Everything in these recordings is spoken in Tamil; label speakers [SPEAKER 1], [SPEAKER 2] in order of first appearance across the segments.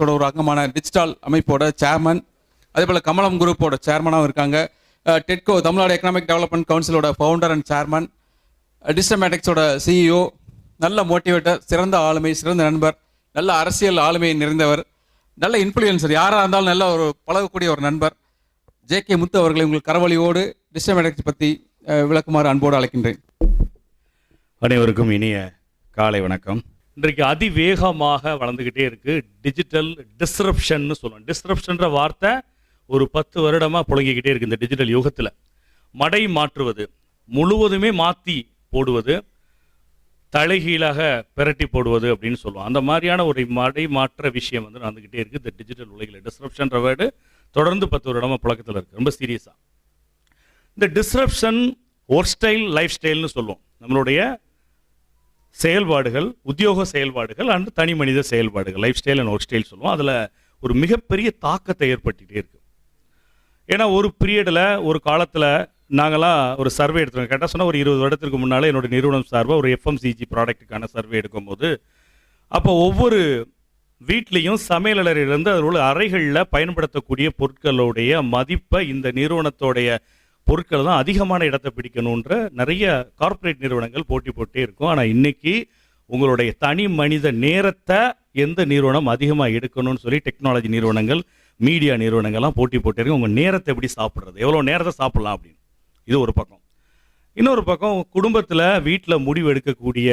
[SPEAKER 1] டெவலப்மெண்ட்ஸோட ஒரு அங்கமான டிஜிட்டல் அமைப்போட சேர்மன் அதே போல் கமலம் குரூப்போட சேர்மனாகவும் இருக்காங்க. டெட்கோ தமிழ்நாடு எக்கனாமிக் டெவலப்மெண்ட் கவுன்சிலோட ஃபவுண்டர் அண்ட் சேர்மன் டிஸ்டமேட்டிக்ஸோட சிஇஓ நல்ல மோட்டிவேட்டர் சிறந்த ஆளுமை சிறந்த நண்பர் நல்ல அரசியல் ஆளுமை நிறைந்தவர் நல்ல இன்ஃப்ளூயன்சர் யாராக இருந்தாலும் நல்ல ஒரு பழகக்கூடிய ஒரு நண்பர். ஜே கே முத்து அவர்களை உங்கள் கரவழியோடு டிஸ்டமேட்டிக்ஸ் பற்றி விளக்குமாறு அன்போடு அழைக்கின்றேன்.
[SPEAKER 2] அனைவருக்கும் இனிய காலை வணக்கம். இன்றைக்கு அதிவேகமாக வளர்ந்துக்கிட்டே இருக்கு. டிஜிட்டல் டிஸ்ரப்ஷன்னு சொல்லுவோம். டிஸ்ரப்ஷன்ற வார்த்தை ஒரு பத்து வருடமாக புழங்கிக்கிட்டே இருக்கு இந்த டிஜிட்டல் யுகத்தில். மடை மாற்றுவது முழுவதுமே மாற்றி போடுவது தலைகீழாக பிரட்டி போடுவது அப்படின்னு சொல்லுவோம். அந்த மாதிரியான ஒரு மடை மாற்ற விஷயம் வந்து நடந்துக்கிட்டே இருக்குது இந்த டிஜிட்டல் உலகில் டிஸ்ரப்ஷன்ற வேர்டு தொடர்ந்து பத்து வருடமாக புழக்கத்தில் இருக்குது ரொம்ப சீரியஸாக இந்த டிஸ்ரப்ஷன் ஒர்க் ஸ்டைல் லைஃப் ஸ்டைல்னு சொல்லுவோம். நம்மளுடைய செயல்பாடுகள் உத்தியோக செயல்பாடுகள் அண்ட் தனி மனித செயல்பாடுகள் life style and work style சொல்லுவோம். அதில் ஒரு மிகப்பெரிய தாக்கத்தை ஏற்பட்டுகிட்டே இருக்கு. ஏன்னா ஒரு பீரியடில் ஒரு காலத்தில் நாங்களாம் ஒரு சர்வே எடுத்துருவோம் கேட்டால் சொன்னால் ஒரு இருபது வருடத்திற்கு முன்னால் என்னோட நிறுவனம் சார்பாக ஒரு எஃப்எம்சிஜி ப்ராடக்ட்டுக்கான சர்வே எடுக்கும்போது அப்போ ஒவ்வொரு வீட்லேயும் சமையலறையிலிருந்து அதில் உள்ள அறைகளில் பயன்படுத்தக்கூடிய பொருட்களுடைய மதிப்பை இந்த நிறுவனத்தோடைய பொருட்கள் தான் அதிகமான இடத்தை பிடிக்கணுன்ற நிறைய கார்ப்பரேட் நிறுவனங்கள் போட்டி போட்டே இருக்கும். ஆனால் இன்னைக்கு உங்களுடைய தனி மனித நேரத்தை எந்த நிறுவனம் அதிகமாக எடுக்கணும்னு சொல்லி டெக்னாலஜி நிறுவனங்கள் மீடியா நிறுவனங்கள்லாம் போட்டி போட்டே இருக்கும் உங்கள் நேரத்தை எப்படி சாப்பிட்றது? எவ்வளோ நேரத்தை சாப்பிடலாம் அப்படின்னு. இது ஒரு பக்கம். இன்னொரு பக்கம் குடும்பத்தில் வீட்டில் முடிவு எடுக்கக்கூடிய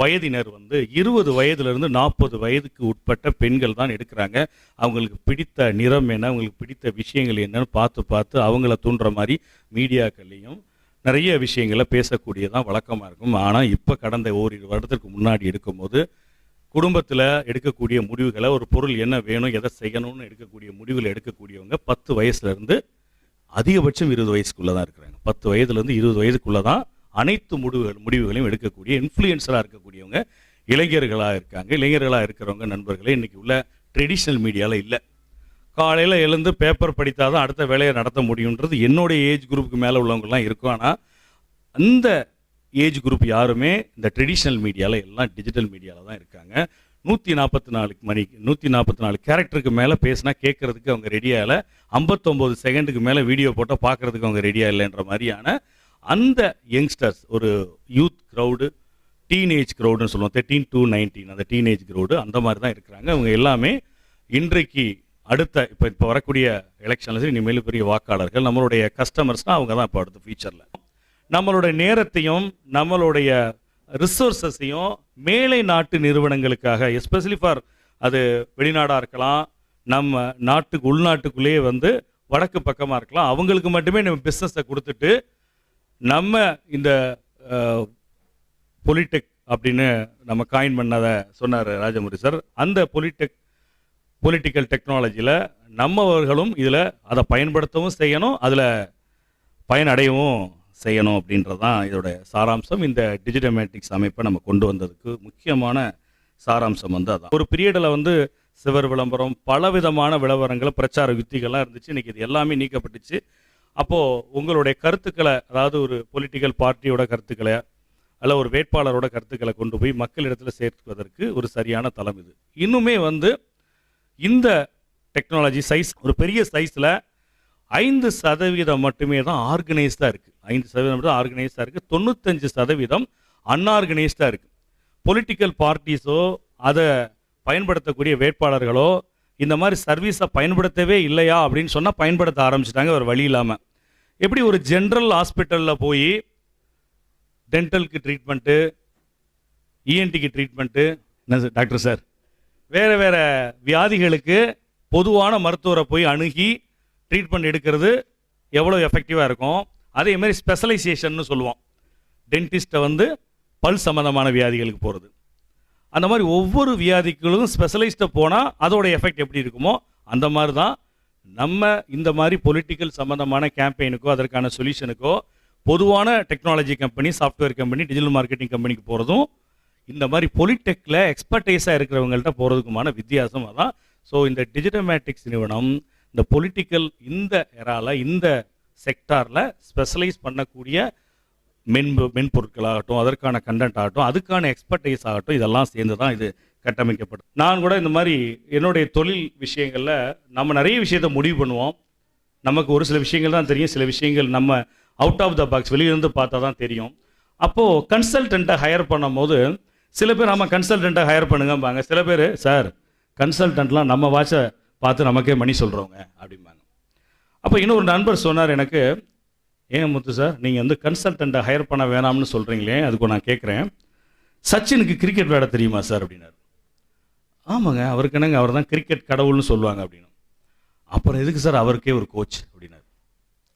[SPEAKER 2] வயதினர் வந்து இருபது வயதுலேருந்து நாற்பது வயதுக்கு உட்பட்ட பெண்கள் தான் எடுக்கிறாங்க. அவங்களுக்கு பிடித்த நிறம் என்ன அவங்களுக்கு பிடித்த விஷயங்கள் என்னன்னு பார்த்து பார்த்து அவங்கள தூண்டுற மாதிரி மீடியாக்கள்லேயும் நிறைய விஷயங்களை பேசக்கூடியதான் வழக்கமாக இருக்கும். ஆனால் இப்போ கடந்த ஓரிரு வருடத்திற்கு முன்னாடி எடுக்கும்போது குடும்பத்தில் எடுக்கக்கூடிய முடிவுகளை ஒரு பொருள் என்ன வேணும் எதை செய்யணும்னு எடுக்கக்கூடிய முடிவுகளை எடுக்கக்கூடியவங்க பத்து வயசுலேருந்து அதிகபட்சம் இருபது வயசுக்குள்ளே தான் இருக்கிறாங்க. பத்து வயதுலேருந்து இருபது வயதுக்குள்ளே தான் அனைத்து முடிவுகள் முடிவுகளையும் எடுக்கக்கூடிய இன்ஃப்ளூயன்ஸராக இருக்கக்கூடியவங்க இளைஞர்களாக இருக்காங்க. இளைஞர்களாக இருக்கிறவங்க நண்பர்களே இன்றைக்கி உள்ள ட்ரெடிஷ்னல் மீடியாவில் இல்லை. காலையில் எழுந்து பேப்பர் படித்தால் தான் அடுத்த வேலையை நடத்த முடியுன்றது என்னுடைய ஏஜ் குரூப்புக்கு மேலே உள்ளவங்கலாம் இருக்கும். ஆனால் அந்த ஏஜ் குரூப் யாருமே இந்த ட்ரெடிஷ்னல் மீடியாவில் எல்லாம் டிஜிட்டல் மீடியாவில் தான் இருக்காங்க. நூற்றி நாற்பத்தி நாலு மணிக்கு நூற்றி நாற்பத்தி நாலு கேரக்டருக்கு மேலே பேசினா கேட்கறதுக்கு அவங்க ரெடியாக இல்லை ஐம்பத்தொம்போது செகண்டுக்கு மேலே வீடியோ போட்டால் பார்க்கறதுக்கு அவங்க ரெடியாக இல்லைன்ற மாதிரியான அந்த யங்ஸ்டர்ஸ் ஒரு யூத் க்ரௌடு டீனேஜ் க்ரௌடுன்னு சொல்லுவோம். தேர்ட்டீன் டு நைன்டீன் அந்த டீனேஜ் க்ரௌடு அந்த மாதிரி தான் இருக்கிறாங்க. அவங்க எல்லாமே இன்றைக்கு அடுத்த இப்போ இப்போ வரக்கூடிய எலெக்ஷனில் இனிமேல் பெரிய வாக்காளர்கள் நம்மளுடைய கஸ்டமர்ஸ்னால் அவங்க தான் இப்போ அடுத்த ஃபியூச்சரில் நம்மளுடைய நேரத்தையும் நம்மளுடைய ரிசோர்ஸஸையும் மேலை நாட்டு நிறுவனங்களுக்காக எஸ்பெஷலி ஃபார் அது வெளிநாடாக இருக்கலாம் நம்ம நாட்டுக்கு உள்நாட்டுக்குள்ளேயே வந்து வடக்கு பக்கமாக இருக்கலாம் அவங்களுக்கு மட்டுமே நம்ம பிஸ்னஸை கொடுத்துட்டு நம்ம இந்த பொலிடெக் அப்படின்னு நம்ம காயின் பண்ணதை சொன்னார் ராஜமுரி சார் அந்த பொலிடெக் பொலிட்டிக்கல் டெக்னாலஜியில் நம்மவர்களும் இதில் அதை பயன்படுத்தவும் செய்யணும் அதில் பயனடையவும் செய்யணும் அப்படின்றது தான் இதோட சாராம்சம். இந்த டிஜிட்டமேட்டிக்ஸ் அமைப்பை நம்ம கொண்டு வந்ததுக்கு முக்கியமான சாராம்சம் வந்து அதான். ஒரு பீரியடில் வந்து சிவர் விளம்பரம் பல விதமான விளம்பரங்கள் பிரச்சார யுத்திகள்லாம் இருந்துச்சு. இன்றைக்கி இது எல்லாமே நீக்கப்பட்டுச்சு. அப்போது உங்களுடைய கருத்துக்களை அதாவது ஒரு பொலிட்டிக்கல் பார்ட்டியோட கருத்துக்களை அல்ல ஒரு வேட்பாளரோட கருத்துக்களை கொண்டு போய் மக்களிடத்தில் சேர்த்துவதற்கு ஒரு சரியான தளம் இது. இன்னுமே வந்து இந்த டெக்னாலஜி சைஸ் ஒரு பெரிய சைஸில் ஐந்து சதவீதம் மட்டுமே தான் ஆர்கனைஸ்டாக இருக்குது ஐந்து சதவீதம் மட்டும் ஆர்கனைஸ்டாக இருக்குது தொண்ணூத்தஞ்சு சதவீதம் அன்ஆர்கனைஸ்டாக இருக்குது பொலிட்டிக்கல் பார்ட்டிஸோ அதை பயன்படுத்தக்கூடிய வேட்பாளர்களோ இந்த மாதிரி சர்வீஸை பயன்படுத்தவே இல்லையா அப்படின்னு சொன்னால் பயன்படுத்த ஆரம்பிச்சிட்டாங்க ஒரு வழி இல்லாமல் எப்படி ஒரு ஜென்ரல் ஹாஸ்பிட்டலில் போய் டென்டலுக்கு ட்ரீட்மெண்ட்டு இஎன்டிக்கு ட்ரீட்மெண்ட்டு என்ன சார் டாக்டர் சார் வேறு வேறு வியாதிகளுக்கு பொதுவான மருத்துவரை போய் அணுகி ட்ரீட்மெண்ட் எடுக்கிறது எவ்வளோ எஃபெக்டிவாக இருக்கும்? அதே மாதிரி ஸ்பெஷலைசேஷன்னு சொல்லுவோம். டென்டிஸ்ட்டை வந்து பல் சம்மந்தமான வியாதிகளுக்கு போகிறது அந்த மாதிரி ஒவ்வொரு வியாதிகளும் ஸ்பெஷலிஸ்ட்டை போனால் அதோட எஃபெக்ட் எப்படி இருக்குமோ அந்த மாதிரி தான் நம்ம இந்த மாதிரி பொலிட்டிக்கல் சம்மந்தமான கேம்பெயினுக்கோ அதற்கான சொல்யூஷனுக்கோ பொதுவான technology company software company digital marketing கம்பெனிக்கு போகிறதும் இந்த மாதிரி பொலிடெக்கில் எக்ஸ்பர்டைஸாக இருக்கிறவங்கள்ட்ட போகிறதுக்குமான வித்தியாசம் அதான். ஸோ இந்த டிஜிட்டமேட்டிக்ஸ் நிறுவனம் இந்த பொலிட்டிக்கல் இந்த எரால இந்த செக்டாரில் ஸ்பெஷலைஸ் பண்ணக்கூடிய மென்பு மென்பொருட்களாகட்டும் அதற்கான கண்டென்ட் ஆகட்டும் அதுக்கான எக்ஸ்பர்டைஸ் ஆகட்டும் இதெல்லாம் சேர்ந்து தான் இது கட்டமைக்கப்படும். நான் கூட இந்த மாதிரி என்னுடைய தொழில் விஷயங்களில் நம்ம நிறைய விஷயத்தை முடிவு பண்ணுவோம். நமக்கு ஒரு சில விஷயங்கள் தான் தெரியும். சில விஷயங்கள் நம்ம அவுட் ஆஃப் த பாக்ஸ் வெளியிருந்து பார்த்தா தான் தெரியும். அப்போது கன்சல்டண்ட்டை ஹையர் பண்ணும்போது சில பேர் நம்ம கன்சல்டண்ட்டை ஹையர் பண்ணுங்கம்பாங்க. சில பேர் சார் கன்சல்டன்ட்லாம் நம்ம வாட்சை பார்த்து நமக்கே மணி சொல்கிறவங்க அப்படிம்பாங்க. அப்போ இன்னொரு நண்பர் சொன்னார் எனக்கு ஏன் முத்து சார் நீங்கள் வந்து கன்சல்டண்ட்டை ஹையர் பண்ண வேணாம்னு சொல்கிறீங்களே அதுக்கு நான் கேட்குறேன் சச்சினுக்கு கிரிக்கெட் விளையாட தெரியுமா சார் அப்படின்னாரு. ஆமாங்க அவருக்கு என்னங்க அவர் தான் கிரிக்கெட் கடவுள்னு சொல்லுவாங்க அப்படின்னு அப்புறம் எதுக்கு சார் அவருக்கே ஒரு கோச் அப்படின்னாரு.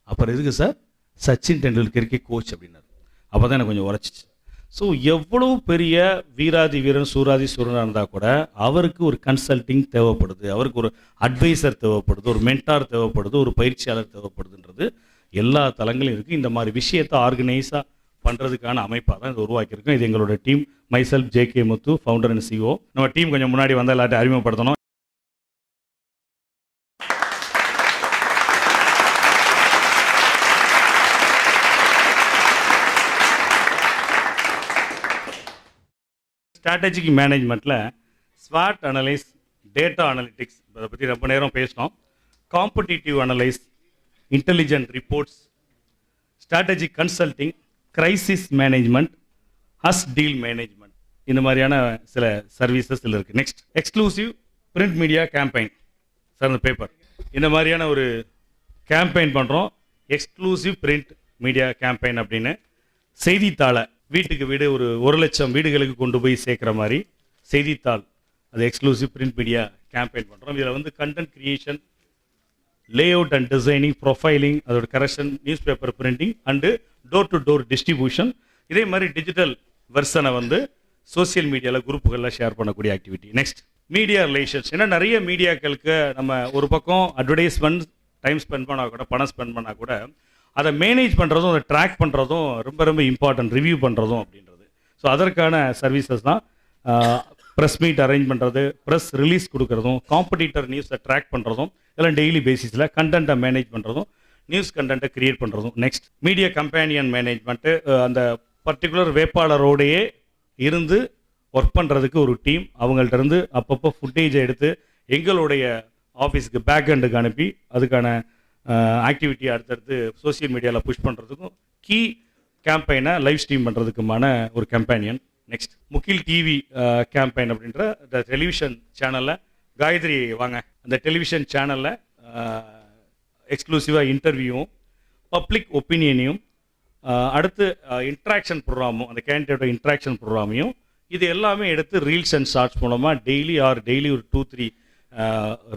[SPEAKER 2] அப்புறம் எதுக்கு சார்? சச்சின் டெண்டுல்கருக்கே கோச் அப்படின்னாரு. அப்போ தான் எனக்கு கொஞ்சம் உரைச்சிச்சு. ஸோ எவ்வளவு பெரிய வீராதி வீரன் சூராதி சூரனாக இருந்தால் கூட அவருக்கு ஒரு கன்சல்ட்டிங் தேவைப்படுது. அவருக்கு ஒரு அட்வைசர் தேவைப்படுது ஒரு மென்டார் தேவைப்படுது ஒரு பயிற்சியாளர் தேவைப்படுதுன்றது எல்லா தளங்களும் இருக்குது இந்த மாதிரி விஷயத்தை ஆர்கனைஸாக பண்ணுறதுக்கான அமைப்பாக தான் இது உருவாக்கியிருக்கோம். இது எங்களோட team myself J K Muthu founder and CEO நம்ம டீம் கொஞ்சம் முன்னாடி வந்தால் எல்லாத்தையும் அறிமுகப்படுத்தணும். ஸ்ட்ராட்டஜிக் மேனேஜ்மெண்ட்டில் ஸ்வாட் அனலைஸ் டேட்டா அனலிட்டிக்ஸ் அதை பற்றி ரொம்ப நேரம் பேசினோம். Competitive analyse intelligent reports strategic consulting crisis management has deal management இந்த மாதிரியான சில சர்வீசஸ் இதில் இருக்குது next exclusive print media campaign sir அந்த பேப்பர் இந்த மாதிரியான ஒரு கேம்பெயின் பண்ணுறோம் எக்ஸ்க்ளூசிவ் பிரிண்ட் மீடியா கேம்பெயின் அப்படின்னு. செய்தித்தாளை வீட்டுக்கு வீடு ஒரு ஒரு லட்சம் வீடுகளுக்கு கொண்டு போய் சேர்க்குற மாதிரி செய்தித்தாள். அது எக்ஸ்க்ளூசிவ் பிரிண்ட் மீடியா கேம்பெயின் பண்ணுறோம் இதில் வந்து content creation layout and designing profiling அதோட correction news paper printing and door to door distribution இதே மாதிரி டிஜிட்டல் வெர்ஷனை வந்து சோஷியல் மீடியாவில் குரூப்புகளில் ஷேர் பண்ணக்கூடிய ஆக்டிவிட்டி நெக்ஸ்ட் மீடியா ரிலேஷன்ஸ் ஏன்னா நிறைய மீடியாக்களுக்கு நம்ம ஒரு பக்கம் அட்வர்டைஸ்மெண்ட் டைம் ஸ்பெண்ட் பண்ணால் கூட பணம் ஸ்பெண்ட் பண்ணால் கூட அதை மேனேஜ் பண்ணுறதும் அதை ட்ராக் பண்ணுறதும் ரொம்ப ரொம்ப இம்பார்ட்டன்ட் ரிவ்யூ பண்ணுறதும் அப்படின்றது. ஸோ அதற்கான சர்வீசஸ் தான் ப்ரெஸ் மீட் அரேஞ்ச் பண்ணுறது ப்ரெஸ் ரிலீஸ் கொடுக்குறதும் காம்படிட்டர் நியூஸை ட்ராக் பண்ணுறதும் இதெல்லாம் டெய்லி பேசிஸில் கண்டென்ட்டை மேனேஜ் பண்ணுறதும் நியூஸ் கண்டென்ட்டை க்ரியேட் பண்ணுறதும் நெக்ஸ்ட் மீடியா கம்பேனியன் மேனேஜ்மெண்ட்டு அந்த பர்டிகுலர் வேட்பாளரோடையே இருந்து ஒர்க் பண்ணுறதுக்கு ஒரு டீம் அவங்கள்ட்ட இருந்து அப்பப்போ ஃபுட்டேஜை எடுத்து எங்களுடைய ஆஃபீஸுக்கு பேக் எண்டுக்கு அனுப்பி அதுக்கான ஆக்டிவிட்டி அடுத்தடுத்து சோஷியல் மீடியாவில் புஷ் பண்ணுறதுக்கும் கீ கேம்பெயினை லைவ் ஸ்ட்ரீம் பண்ணுறதுக்குமான ஒரு companion next Mugil TV campaign அப்படின்ற த டெலிவிஷன் சேனலில் காயத்ரி வாங்க. அந்த டெலிவிஷன் சேனலில் எக்ஸ்க்ளூசிவாக இன்டர்வியூவும் பப்ளிக் ஒப்பீனியனையும் அடுத்து இன்ட்ராக்ஷன் ப்ரோக்ராமும் அந்த கேண்டிடேட்டோட இன்ட்ராக்ஷன் ப்ரோக்ராமையும் இது எல்லாமே எடுத்து ரீல்ஸ் அண்ட் ஷார்ட்ஸ் மூலமாக டெய்லி ஆர் டெய்லி ஒரு two three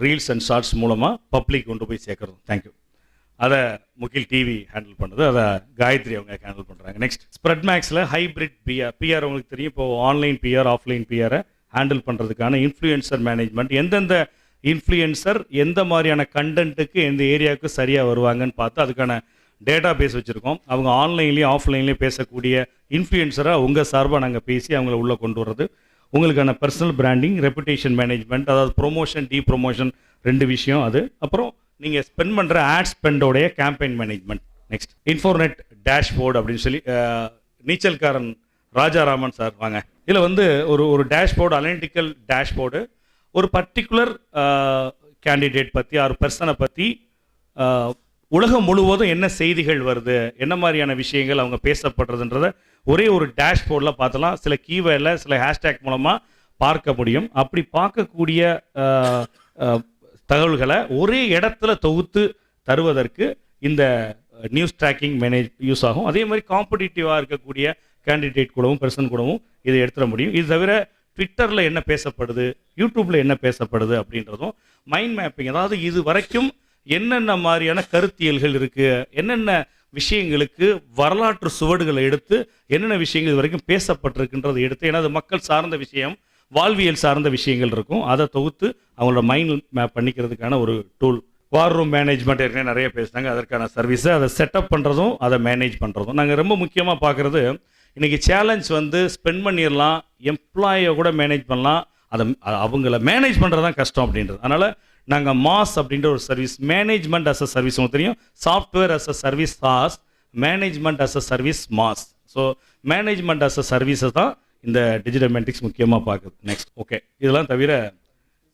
[SPEAKER 2] reels and shorts மூலமாக பப்ளிக் கொண்டு போய் சேர்க்குறோம் தேங்க்யூ அதை முகில் டிவி ஹேண்டில் பண்ணுறது அதை காயத்ரி அவங்க ஹேண்டில் பண்ணுறாங்க நெக்ஸ்ட் ஸ்ப்ரெட் மேக்ஸில் ஹைப்ரிட் பிஆர் பிஆர் உங்களுக்கு தெரியும். இப்போ ஆன்லைன் பிஆர் ஆஃப்லைன் பிஆரை ஹேண்டில் பண்ணுறதுக்கான இன்ஃப்ளூயன்சர் மேனேஜ்மெண்ட் எந்தெந்த இன்ஃப்ளூயன்சர் எந்த மாதிரியான கண்டென்ட்டுக்கு எந்த ஏரியாவுக்கு சரியாக வருவாங்கன்னு பார்த்து அதுக்கான டேட்டா பேஸ் வச்சுருக்கோம். அவங்க ஆன்லைன்லேயும் ஆஃப்லைன்லேயும் பேசக்கூடிய இன்ஃப்ளூயன்சராக உங்கள் சார்பாக நாங்கள் பேசி அவங்கள உள்ளே கொண்டு வர்றது. உங்களுக்கான பர்சனல் பிராண்டிங் ரெப்புடேஷன் மேனேஜ்மெண்ட் அதாவது ப்ரொமோஷன் டீ ப்ரொமோஷன் ரெண்டு விஷயம் அது. அப்புறம் நீங்கள் ஸ்பெண்ட் பண்ணுற ஆட் ஸ்பெண்டோடைய கேம்பெயின் மேனேஜ்மெண்ட் நெக்ஸ்ட் இன்ஃபோர்நெட் டேஷ்போர்டு அப்படின்னு சொல்லி நீச்சல்காரன் ராஜாராமன் சார் வாங்க. இதில் வந்து ஒரு ஒரு டேஷ்போர்டு அனலிட்டிக்கல் டேஷ்போர்டு ஒரு பர்டிகுலர் கேண்டிடேட் பற்றி ஆறு பர்சனை பற்றி உலகம் முழுவதும் என்ன செய்திகள் வருது என்ன மாதிரியான விஷயங்கள் அவங்க பேசப்படுறதுன்றத ஒரே ஒரு டேஷ்போர்டில் பார்த்தலாம் சில கீவேர்டில் சில ஹேஷ்டேக் மூலமாக பார்க்க முடியும். அப்படி பார்க்கக்கூடிய தகவல்களை ஒரே இடத்துல தொகுத்து தருவதற்கு இந்த நியூஸ் ட்ராக்கிங் மேனேஜ் யூஸ் ஆகும். அதே மாதிரி காம்படிட்டிவாக இருக்கக்கூடிய கேண்டிடேட் கூடவும் பர்சன் கூடவும் இதை எடுத்துட முடியும். இது தவிர ட்விட்டரில் என்ன பேசப்படுது யூடியூப்பில் என்ன பேசப்படுது அப்படின்றதும் மைண்ட் மேப்பிங் அதாவது இது வரைக்கும் என்னென்ன மாதிரியான கருத்தியல்கள் இருக்குது என்னென்ன விஷயங்களுக்கு வரலாற்று சுவடுகளை எடுத்து என்னென்ன விஷயங்கள் இது வரைக்கும் பேசப்பட்டிருக்குன்றதை எடுத்து ஏன்னா அது மக்கள் சார்ந்த விஷயம் வாழ்வியல் சார்ந்த விஷயங்கள் இருக்கும். அதை தொகுத்து அவங்களோட மைண்ட் மேப் பண்ணிக்கிறதுக்கான ஒரு டூல் வார் ரூம் மேனேஜ்மெண்ட் ஏற்கனவே நிறைய பேசுனாங்க. அதற்கான சர்வீஸை அதை செட்டப் பண்ணுறதும் அதை மேனேஜ் பண்ணுறதும் நாங்கள் ரொம்ப முக்கியமாக பார்க்குறது இன்றைக்கி சேலஞ்ச் வந்து ஸ்பெண்ட் பண்ணிடலாம் எம்ப்ளாயை கூட மேனேஜ் பண்ணலாம். அதை அவங்கள மேனேஜ் பண்ணுறது தான் கஷ்டம் அப்படின்றது. அதனால் நாங்கள் மாஸ் அப்படின்ற ஒரு service management as a service உங்களுக்கு தெரியும். Software as a service SaaS management as a service MaaS so management as a சர்வீஸை தான் இந்த டிஜிட்டல் மெட்ரிக்ஸ் முக்கியமாக பார்க்குது. நெக்ஸ்ட் ஓகே இதெல்லாம் தவிர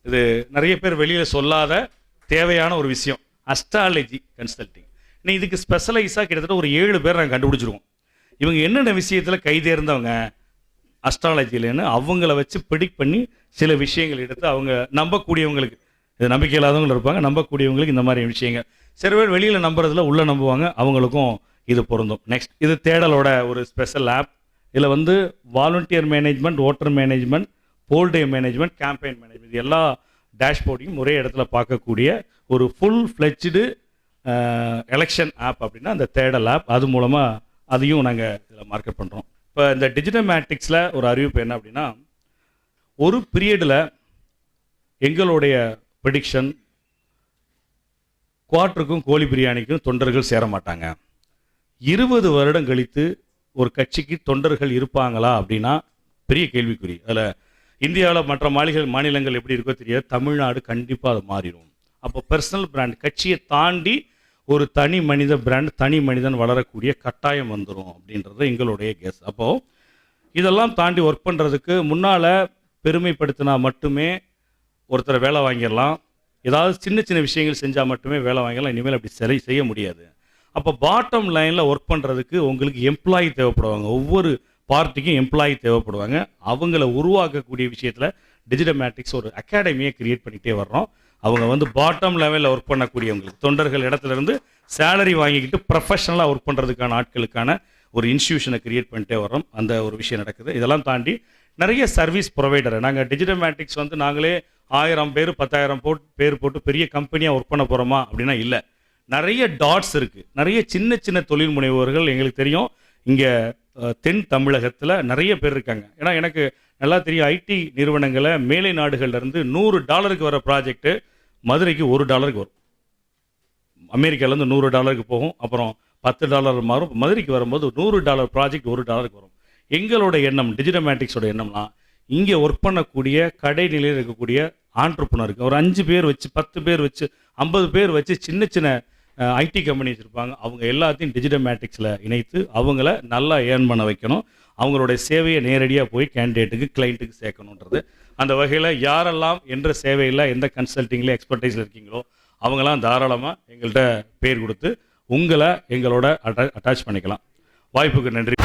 [SPEAKER 2] இது நிறைய பேர் வெளியில் சொல்லாத தேவையான ஒரு விஷயம். அஸ்ட்ராலஜி கன்சல்டிங் நீ இதுக்கு ஸ்பெஷலைஸாக கிட்டத்தட்ட ஒரு ஏழு பேர் நாங்கள் கண்டுபிடிச்சிருவோம். இவங்க என்னென்ன விஷயத்தில் கைதேர்ந்தவங்க? அஸ்ட்ராலஜிலன்னு அவங்கள வச்சு ப்ரிடிக்ட் பண்ணி சில விஷயங்கள் எடுத்து அவங்க நம்பக்கூடியவங்களுக்கு இது நம்பிக்கை இல்லாதவங்களும் இருப்பாங்க நம்பக்கூடியவங்களுக்கு இந்த மாதிரி விஷயங்கள். சில பேர் வெளியில் நம்புறதுல உள்ளே நம்புவாங்க அவங்களுக்கும் இது பொருந்தும். நெக்ஸ்ட் இது தேடலோட ஒரு ஸ்பெஷல் ஆப் இதில் வந்து volunteer management voter management poll day management campaign management இது எல்லா டேஷ்போர்டையும் ஒரே இடத்துல பார்க்கக்கூடிய ஒரு ஃபுல் ஃப்ளெட்ஜ்டு எலெக்ஷன் ஆப் அப்படின்னா அந்த தேடல் ஆப் அது மூலமாக அதையும் நாங்கள் இதில் மார்க்கெட் பண்ணுறோம் இப்போ இந்த டிஜிட்டல் மேட்ரிக்ஸில் ஒரு அறிவிப்பு என்ன அப்படின்னா ஒரு பீரியடில் எங்களுடைய ப்ரிடிக்ஷன் குவார்ட்டருக்கும் கோழி பிரியாணிக்கும் தொண்டர்கள் சேர மாட்டாங்க. இருபது வருடம் கழித்து ஒரு கட்சிக்கு தொண்டர்கள் இருப்பாங்களா அப்படின்னா பெரிய கேள்விக்குறி. அதில் இந்தியாவில் மற்ற மாநில மாநிலங்கள் எப்படி இருக்கோ தெரியாது தமிழ்நாடு கண்டிப்பாக அது மாறிடும். அப்போ பர்சனல் பிராண்ட் கட்சியை தாண்டி ஒரு தனி மனித பிராண்ட் தனி மனிதன் வளரக்கூடிய கட்டாயம் வந்துடும் அப்படின்றது எங்களுடைய கேஸ் அப்போது இதெல்லாம் தாண்டி ஒர்க் பண்ணுறதுக்கு முன்னால் பெருமைப்படுத்தினா மட்டுமே ஒருத்தரை வேலை வாங்கிடலாம். ஏதாவது சின்ன சின்ன விஷயங்கள் செஞ்சால் மட்டுமே வேலை வாங்கிடலாம். இனிமேல் அப்படி சரி செய்ய முடியாது. அப்போ பாட்டம் லைனில் ஒர்க் பண்ணுறதுக்கு உங்களுக்கு எம்ப்ளாயி தேவைப்படுவாங்க. ஒவ்வொரு பார்ட்டிக்கும் எம்ப்ளாயி தேவைப்படுவாங்க. அவங்கள உருவாக்கக்கூடிய விஷயத்தில் டிஜிட்டல் மேட்ரிக்ஸ் ஒரு அகாடமியை க்ரியேட் பண்ணிகிட்டே வர்றோம். அவங்க வந்து பாட்டம் லெவலில் ஒர்க் பண்ணக்கூடியவங்களுக்கு தொண்டர்கள் இடத்துலேருந்து சேலரி வாங்கிக்கிட்டு ப்ரொஃபஷனலாக ஒர்க் பண்ணுறதுக்கான ஆட்களுக்கான ஒரு இன்ஸ்டியூஷனை கிரியேட் பண்ணிட்டே வரோம் அந்த ஒரு விஷயம் நடக்குது. இதெல்லாம் தாண்டி நிறைய சர்வீஸ் ப்ரொவைடர் நாங்கள் டிஜிட்டல் மேட்ரிக்ஸ் வந்து நாங்களே ஆயிரம் பேர் பத்தாயிரம் போட்டு பேர் போட்டு பெரிய கம்பெனியாக ஒர்க் பண்ண போகிறோமா அப்படின்னா இல்லை. நிறைய டாட்ஸ் இருக்குது நிறைய சின்ன சின்ன தொழில் முனைவோர்கள் எங்களுக்கு தெரியும் இங்கே தென் தமிழகத்தில் நிறைய பேர் இருக்காங்க. ஏன்னா எனக்கு நல்லா தெரியும் ஐடி நிறுவனங்களை மேலை நாடுகள்லேருந்து நூறு டாலருக்கு வர ப்ராஜெக்ட்டு மதுரைக்கு ஒரு டாலருக்கு வரும். அமெரிக்காவிலேருந்து நூறு டாலருக்கு போகும். அப்புறம் பத்து டாலர் மாறும். மதுரைக்கு வரும்போது நூறு டாலர் ப்ராஜெக்ட் ஒரு டாலருக்கு வரும். எங்களோட எண்ணம் டிஜிட்டல் மேட்ரிக்ஸோட எண்ணம்னா இங்கே ஒர்க் பண்ணக்கூடிய கடை நிலையில் இருக்கக்கூடிய ஆண்டர்பனருக்கு ஒரு அஞ்சு பேர் வச்சு பத்து பேர் வச்சு ஐம்பது பேர் வச்சு சின்ன சின்ன ஐடி கம்பெனி வச்சுருப்பாங்க அவங்க எல்லாத்தையும் டிஜிட்டல் மேட்ரிக்ஸில் இணைத்து அவங்கள நல்லா ஏர்ன் பண்ண வைக்கணும். அவங்களுடைய சேவையை நேரடியாக போய் கேண்டிடேட்டுக்கு கிளைண்ட்டுக்கு சேர்க்கணுன்றது. அந்த வகையில் யாரெல்லாம் என்ற சேவையில் எந்த கன்சல்ட்டிங்கில் எக்ஸ்பர்டைஸில் இருக்கீங்களோ அவங்களாம் தாராளமாக எங்கள்கிட்ட பேர் கொடுத்து உங்களை எங்களோட அட்டா அட்டாச் பண்ணிக்கலாம். வாய்ப்புக்கு நன்றி.